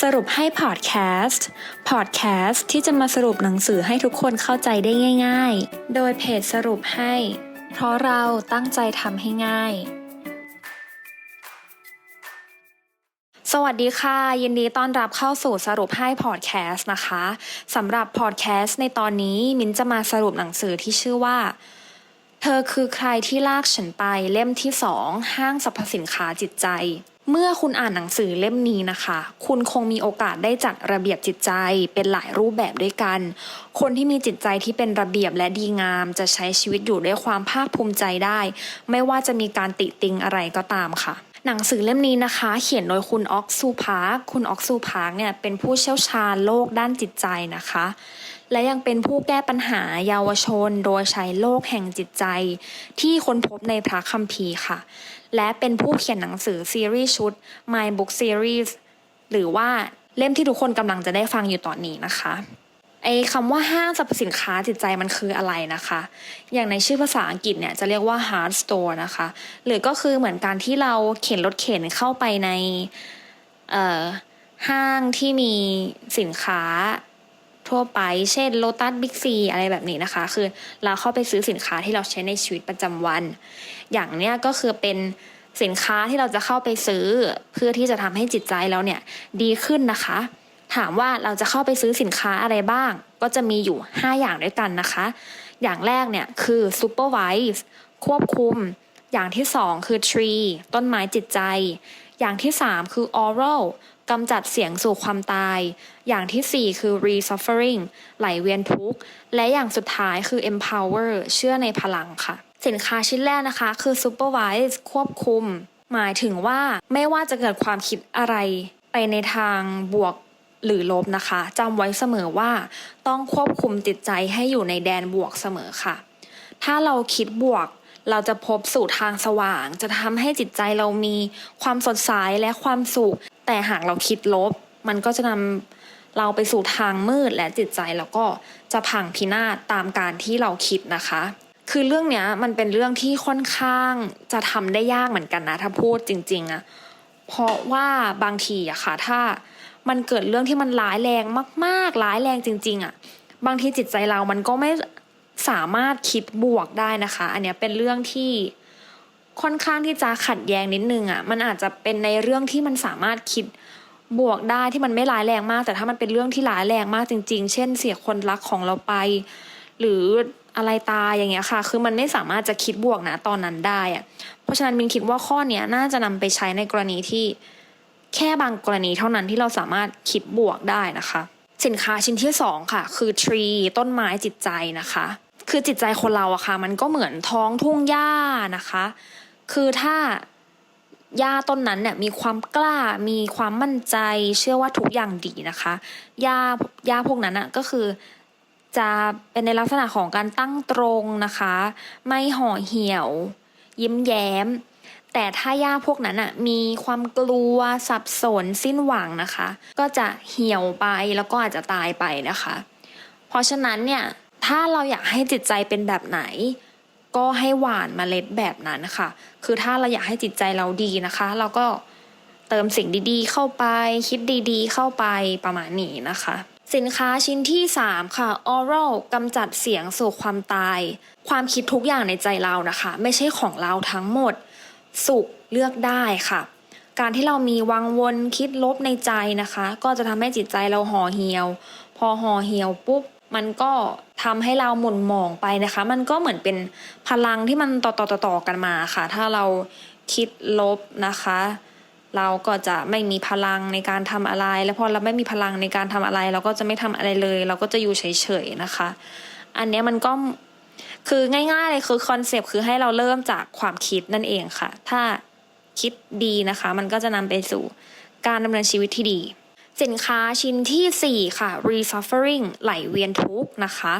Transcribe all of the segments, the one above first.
สรุปให้พอดแคสต์ พอดแคสต์ที่จะมาสรุปหนังสือให้ทุกคนเข้าใจได้ง่าย ๆ โดยเพจสรุปให้ เพราะเราตั้งใจทำให้ง่าย สวัสดีค่ะ ยินดีต้อนรับเข้าสู่สรุปให้พอดแคสต์นะคะสำหรับพอดแคสต์ในตอนนี้ มินจะมาสรุปหนังสือที่ชื่อว่า เธอคือใครที่ลากฉันไปเล่มที่สองห้างสรรพสินค้าจิตใจ เมื่อคุณอ่านหนังสือเล่มนี้นะคะ คุณคงมีโอกาสได้จัดระเบียบจิตใจเป็นหลายรูปแบบด้วยกัน คนที่มีจิตใจที่เป็นระเบียบและดีงาม จะใช้ชีวิตอยู่ด้วยความภาคภูมิใจได้ ไม่ว่าจะมีการติติงอะไรก็ตามค่ะ หนังสือเล่มนี้นะคะ เขียนโดยคุณออกซูพาร์คคุณออกซูพาร์คเนี่ยเป็นผู้เชี่ยวชาญโลกด้านจิตใจนะคะ และยังเป็นผู้แก้ปัญหาเยาวชน โดยใช้โลกแห่งจิตใจ ที่ค้นพบในพระคัมภีร์ค่ะ และเป็นผู้เขียนหนังสือซีรีส์ชุด My Book Series หรือว่าเล่มที่ทุกคนกำลังจะได้ฟังอยู่ตอนนี้นะคะ ไอ้คำว่าห้างสรรพสินค้าจิตใจมันคืออะไรนะคะ อย่างในชื่อภาษาอังกฤษเนี่ยจะเรียกว่า hard store นะคะ หรือก็คือเหมือนการที่เราเข็นรถเข็นเข้าไปในเอ่อห้างที่มีสินค้าทั่วไป เช่น Lotus Big C อะไรแบบนี้นะคะ คือเราเข้าไปซื้อสินค้าที่เราใช้ในชีวิตประจำวัน อย่างเนี้ยก็คือเป็นสินค้าที่เราจะเข้าไปซื้อ เพื่อที่จะทำให้จิตใจเราเนี่ยดีขึ้นนะคะ ถามว่าเราจะเข้าไปซื้อสินค้าอะไรบ้าง ก็จะมีอยู่ 5 อย่างด้วยกันนะคะ อย่างแรกเนี่ยคือ supervise ควบคุม อย่างที่ 2 คือ tree ต้นไม้จิตใจ อย่างที่ 3 คือ oral กำจัดเสียงสู่ความตาย อย่างทีสี่4 คือ re-suffering ไหลเวียนทุกข์ และอย่างสุดท้ายคือ empower เชื่อในพลังค่ะ สินค้าชิ้นแรกนะคะ คือ supervise ควบคุม หมายถึงว่าไม่ว่าจะเกิดความคิดอะไร ไปในทางบวก หรือลบนะคะจำไว้เสมอว่าต้องควบคุมจิตใจให้อยู่ในแดนบวกเสมอค่ะ ถ้าเราคิดบวกเราจะพบสู่ทางสว่าง จะทำให้จิตใจเรามีความสดใสและความสุข แต่หากเราคิดลบ มันก็จะนำเราไปสู่ทางมืดและจิตใจแล้วก็จะพังพินาศตามการที่เราคิดนะคะ คือเรื่องเนี้ยมันเป็นเรื่องที่ค่อนข้างจะทำได้ยากเหมือนกันนะถ้าพูดจริง ๆอะ เพราะว่าบางทีอะค่ะ ถ้ามันเกิดเรื่องที่มันร้ายแรงมากๆ ร้ายแรงจริง ๆอะบางทีจิตใจเรามันก็ไม่สามารถคิดบวกได้นะคะ อันเนี้ยเป็นเรื่องที่ค่อนข้างที่จะขัดแย้งนิดนึงอะมันอาจจะเป็นในเรื่องที่มันสามารถคิดบวกได้ที่มันไม่ร้ายแรงมาก แต่ถ้ามันเป็นเรื่องที่ร้ายแรงมากจริง ๆ เช่น เสียคนรักของเราไป หรือ อะไรตายอย่างเงี้ยค่ะ คือมันไม่สามารถจะคิดบวกนะตอนนั้นได้อะเพราะฉะนั้นมินคิดว่าข้อเนี้ยน่าจะนำไปใช้ในกรณีที่แค่บางกรณีเท่านั้นที่เราสามารถคิดบวกได้นะคะ สินค้าชิ้นที่สองค่ะ คือ tree ต้นไม้จิตใจนะคะ คือจิตใจคนเราอะค่ะ มันก็เหมือนท้องทุ่งหญ้านะคะ คือถ้าหญ้าต้นนั้นเนี่ยมีความกล้ามีความมั่นใจ เชื่อว่าทุกอย่างดีนะคะหญ้าหญ้าพวกนั้นอะก็คือ จะเป็นในลักษณะของการตั้งตรงนะคะ ไม่ห่อเหี่ยว ยิ้มแย้ม แต่ถ้าย่าพวกนั้นอะมีความกลัวสับสนสิ้นหวังนะคะ ก็จะเหี่ยวไปแล้วก็อาจจะตายไปนะคะ เพราะฉะนั้นเนี่ยถ้าเราอยากให้จิตใจเป็นแบบไหน ก็ให้หวานเมล็ดแบบนั้นค่ะ คือถ้าเราอยากให้จิตใจเราดีนะคะ เราก็เติมสิ่งดีๆ เข้าไป คิดดีๆ เข้าไปประมาณนี้นะคะ สินค้าชิ้นที่ 3 ค่ะ oral กำจัดเสียงสู่ความตาย ความคิดทุกอย่างในใจเรานะคะ ไม่ใช่ของเราทั้งหมด สุขเลือกได้ค่ะ การที่เรามีวังวนคิดลบในใจนะคะ ก็จะทำให้จิตใจเราห่อเหี่ยว พอห่อเหี่ยวปุ๊บ มันก็ทำให้เราหม่นหมองไปนะคะ มันก็เหมือนเป็นพลังที่มันต่อต่อต่อต่อกันมาค่ะ ถ้าเราคิดลบนะคะ เราก็จะไม่มีพลังในการทำอะไร แล้วพอเราไม่มีพลังในการทำอะไร เราก็จะไม่ทำอะไรเลย เราก็จะอยู่เฉยๆนะคะ อันนี้มันก็คือง่ายๆเลยคือคอนเซปต์คือให้เราเริ่มจากความคิดนั่นเองค่ะ ถ้าคิดดีนะคะ มันก็จะนำไปสู่การดำเนินชีวิตที่ดี สินค้าชิ้นที่ 4 ค่ะ re-suffering ไหลเวียนทุกนะคะ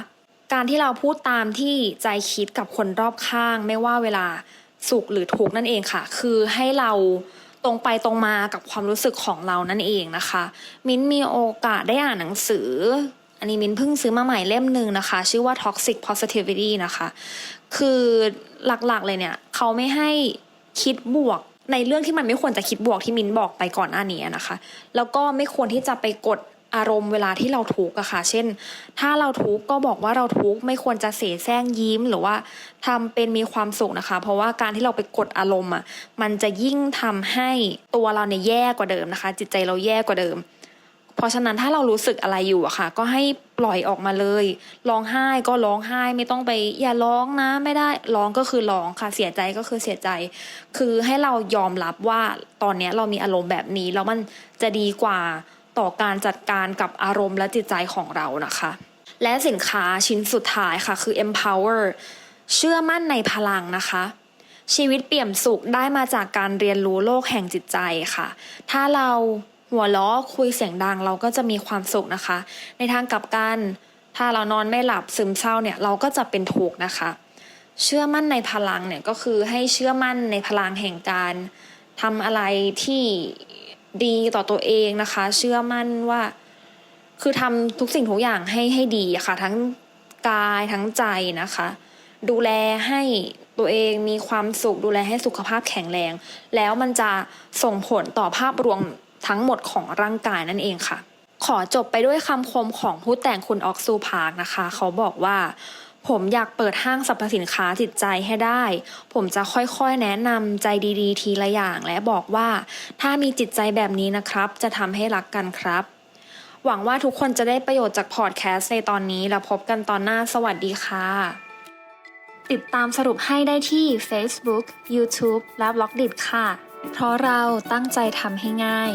การที่เราพูดตามที่ใจคิดกับคนรอบข้าง ไม่ว่าเวลาสุขหรือทุกข์นั่นเองค่ะ คือให้เรา ตรงไปตรงมากับความรู้สึกของเรานั่นเองนะคะ มิ้นมีโอกาสได้อ่านหนังสือ อันนี้มิ้นเพิ่งซื้อมาใหม่เล่มหนึ่งนะคะ ชื่อว่า toxic positivity นะคะ คือหลักๆเลยเนี่ย เขาไม่ให้คิดบวกในเรื่องที่มันไม่ควรจะคิดบวกที่มินบอกไปก่อนหน้านี้นะคะ แล้วก็ไม่ควรที่จะไปกด อารมณ์เวลาที่เราทุกข์อะค่ะ เช่น ถ้าเราทุกข์ก็บอกว่าเราทุกข์ไม่ควรจะเสแสร้งยิ้ม หรือว่าทำเป็นมีความสุขนะคะ เพราะว่าการที่เราไปกดอารมณ์อะมันจะยิ่งทำให้ตัวเราเนี่ยแย่กว่าเดิมนะคะ จิตใจเราแย่กว่าเดิม เพราะฉะนั้นถ้าเรารู้สึกอะไรอยู่อะค่ะ ก็ให้ปล่อยออกมาเลย ร้องไห้ก็ร้องไห้ไม่ต้องไปอย่าร้องนะไม่ได้ร้องก็คือร้องค่ะ เสียใจก็คือเสียใจ คือให้เรายอมรับว่าตอนนี้เรามีอารมณ์แบบนี้แล้วมันจะดีกว่า ต่อการจัดการกับอารมณ์และจิตใจของเรานะคะ และสินค้าชิ้นสุดท้ายค่ะคือ empower เชื่อมั่นในพลังนะคะ ชีวิตเปี่ยมสุขได้มาจากการเรียนรู้โลกแห่งจิตใจค่ะ ถ้าเราหัวล้อคุยเสียงดังเราก็จะมีความสุขนะคะ ในทางกลับกัน ถ้าเรานอนไม่หลับซึมเศร้าเนี่ยเราก็จะเป็นทุกนะคะ เชื่อมั่นในพลังเนี่ยก็คือให้เชื่อมั่นในพลังแห่งการทำอะไรที่ ดีต่อตัวเองนะคะ เชื่อมั่นว่า คือทำทุกสิ่งทุกอย่างให้ให้ดีอะค่ะ ทั้งกายทั้งใจนะคะ ดูแลให้ตัวเองมีความสุขดูแลให้สุขภาพแข็งแรง แล้วมันจะส่งผลต่อภาพรวมทั้งหมดของร่างกายนั่นเองค่ะ ขอจบไปด้วยคำคมของผู้แต่งคุณออกซูพาร์กนะคะ เขาบอกว่า ผมอยากเปิดห้างสรรพสินค้าจิตใจให้ได้ ผมจะค่อยๆแนะนำใจดีๆ ทีละอย่างและบอกว่า ถ้ามีจิตใจแบบนี้นะครับ จะทำให้รักกันครับ หวังว่าทุกคนจะได้ประโยชน์จากพอดแคสต์ในตอนนี้ แล้วพบกันตอนหน้าสวัสดีค่ะ ติดตามสรุปให้ได้ที่ Facebook, YouTube และ b ล็อกดิค่ะ เพราะเราตั้งใจทำให้ง่าย